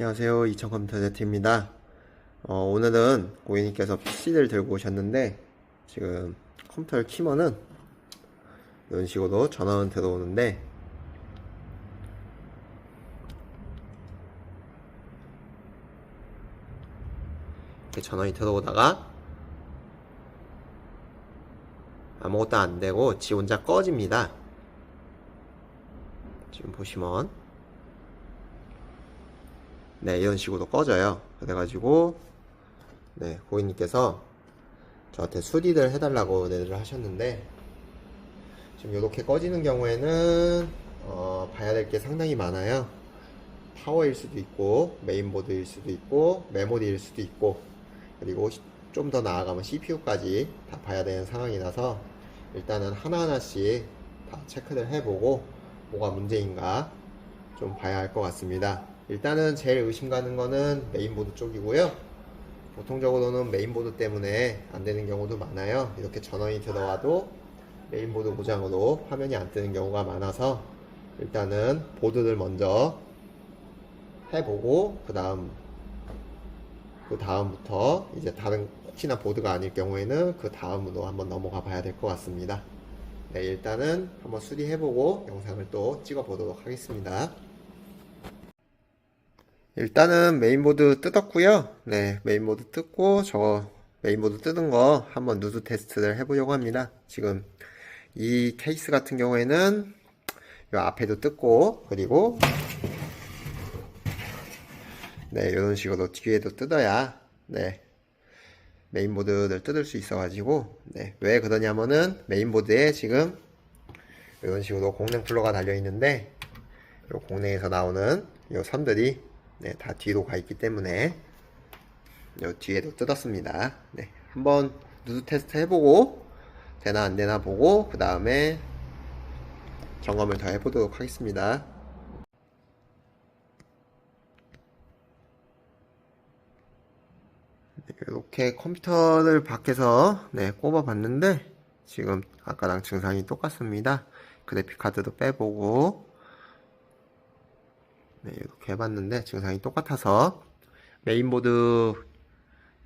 안녕하세요. 이천컴퓨터 네트입니다. 어, 오늘은 고객님께서 PC를 들고 오셨는데 지금 컴퓨터를 키면은 이런 식으로 전원은 들어오는데 이렇게 전원이 들어오다가 아무것도 안 되고 지 혼자 꺼집니다. 지금 보시면 네, 이런 식으로 꺼져요. 그래가지고, 네, 고객님께서 저한테 수리를 해달라고 내를 하셨는데, 지금 이렇게 꺼지는 경우에는, 어, 봐야 될 게 상당히 많아요. 파워일 수도 있고, 메인보드일 수도 있고, 메모리일 수도 있고, 그리고 좀 더 나아가면 CPU까지 다 봐야 되는 상황이라서, 일단은 하나하나씩 다 체크를 해보고, 뭐가 문제인가 좀 봐야 할 것 같습니다. 일단은 제일 의심 가는 거는 메인보드 쪽이고요. 보통적으로는 메인보드 때문에 안 되는 경우도 많아요. 이렇게 전원이 들어와도 메인보드 고장으로 화면이 안 뜨는 경우가 많아서 일단은 보드를 먼저 해보고 그 다음 그 다음부터 이제 다른 혹시나 보드가 아닐 경우에는 그 다음으로 한번 넘어가 봐야 될 것 같습니다. 네, 일단은 한번 수리해보고 영상을 또 찍어 보도록 하겠습니다. 일단은 메인보드 뜯었고요. 네, 메인보드 뜯고 저 메인보드 뜯은 거 한번 누드 테스트를 해보려고 합니다. 지금 이 케이스 같은 경우에는 이 앞에도 뜯고 그리고 네, 이런 식으로 뒤에도 뜯어야 네, 메인보드를 뜯을 수 있어 가지고 네, 왜 그러냐면은 메인보드에 지금 이런 식으로 공랭 플러가 달려 있는데 이 공랭에서 나오는 이 선들이 네, 다 뒤로 가 있기 때문에 요 뒤에도 뜯었습니다. 네, 한번 누드 테스트 해보고 되나 안 되나 보고 그 다음에 점검을 더 해보도록 하겠습니다. 네, 이렇게 컴퓨터를 밖에서 네, 꼽아봤는데 지금 아까랑 증상이 똑같습니다. 그래픽 카드도 빼보고 네, 이렇게 해봤는데 증상이 똑같아서 메인보드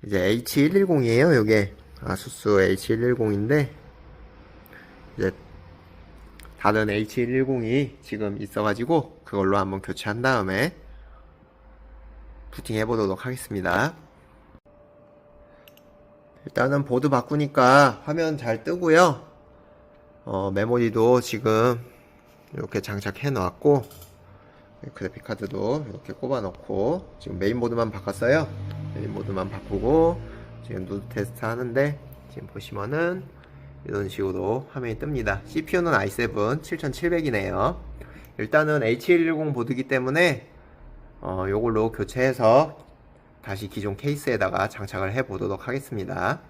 이제 H110이에요. 요게 아수스 H110인데 이제 다른 H110이 지금 있어가지고 그걸로 한번 교체한 다음에 부팅 해보도록 하겠습니다. 일단은 보드 바꾸니까 화면 잘 뜨고요. 어, 메모리도 지금 이렇게 장착해 놨고 그래픽 카드도 이렇게 꼽아 넣고 지금 메인보드만 바꿨어요. 메인보드만 바꾸고 지금 누드 테스트 하는데 지금 보시면은 이런 식으로 화면이 뜹니다. CPU는 i7 7700이네요. 일단은 H110 보드기 때문에 어, 요걸로 교체해서 다시 기존 케이스에다가 장착을 해 보도록 하겠습니다.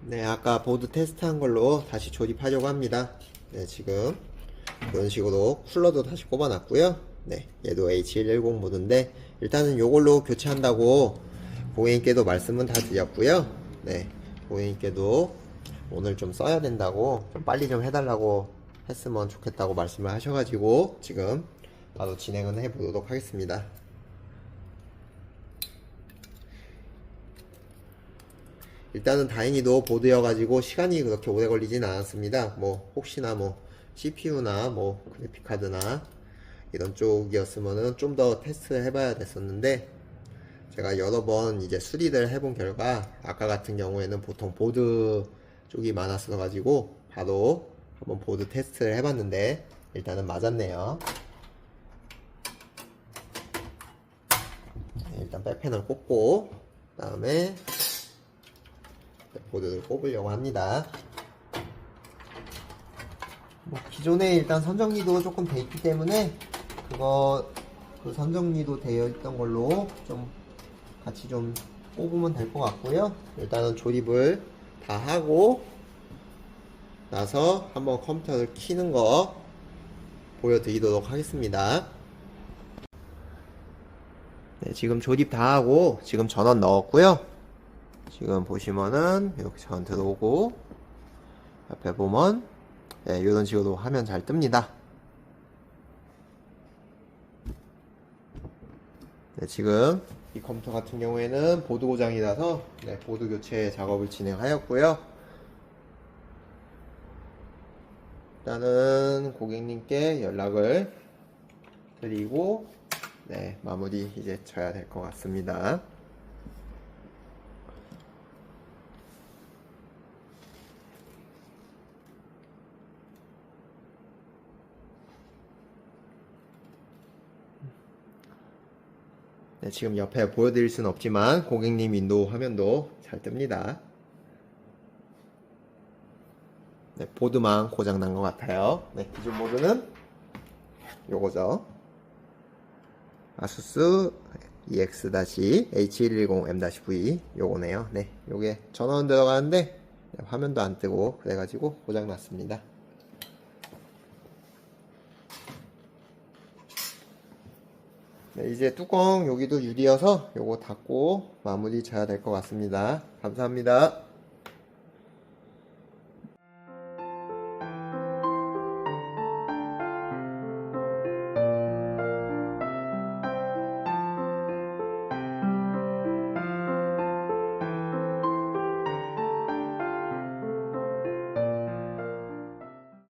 네, 아까 보드 테스트 한 걸로 다시 조립하려고 합니다. 네, 지금 이런 식으로 쿨러도 다시 꼽아놨고요. 네, 얘도 H110 모드인데 일단은 요걸로 교체한다고 고객님께도 말씀은 다 드렸고요. 네, 고객님께도 오늘 좀 써야 된다고 좀 빨리 좀 해달라고 했으면 좋겠다고 말씀을 하셔가지고 지금 바로 진행을 해보도록 하겠습니다. 일단은 다행히도 보드여가지고 시간이 그렇게 오래 걸리진 않았습니다. 뭐 혹시나 뭐 CPU나 뭐 그래픽 카드나 이런 쪽이었으면은 좀 더 테스트 해봐야 됐었는데 제가 여러 번 이제 수리를 해본 결과 아까 같은 경우에는 보통 보드 쪽이 많았어 가지고 바로 한번 보드 테스트를 해봤는데 일단은 맞았네요. 네, 일단 백패널 꽂고 그 다음에 보드를 뽑으려고 합니다. 뭐 기존에 일단 선정리도 조금 돼 있기 때문에 그거 그 선정리도 되어 있던 걸로 좀 같이 좀 뽑으면 될 것 같고요. 일단은 조립을 다 하고 나서 한번 컴퓨터를 키는 거 보여드리도록 하겠습니다. 네, 지금 조립 다 하고 지금 전원 넣었고요. 지금 보시면은 이렇게 저한테 오고 옆에 보면 예, 네, 이런 식으로 화면 잘 뜹니다. 네, 지금 이 컴퓨터 같은 경우에는 보드 고장이라서 네, 보드 교체 작업을 진행하였고요. 일단은 고객님께 연락을 드리고 네, 마무리 이제 쳐야 될 것 같습니다. 네, 지금 옆에 보여드릴 수는 없지만 고객님 윈도우 화면도 잘 뜹니다. 네, 보드만 고장 난 것 같아요. 네, 기존 모드는 요거죠. 아수스 EX-H110M-V 요거네요. 네, 요게 전원 들어가는데 네, 화면도 안 뜨고 그래가지고 고장 났습니다. 네, 이제 뚜껑 여기도 유리여서 요거 닫고 마무리 져야 될 것 같습니다. 감사합니다.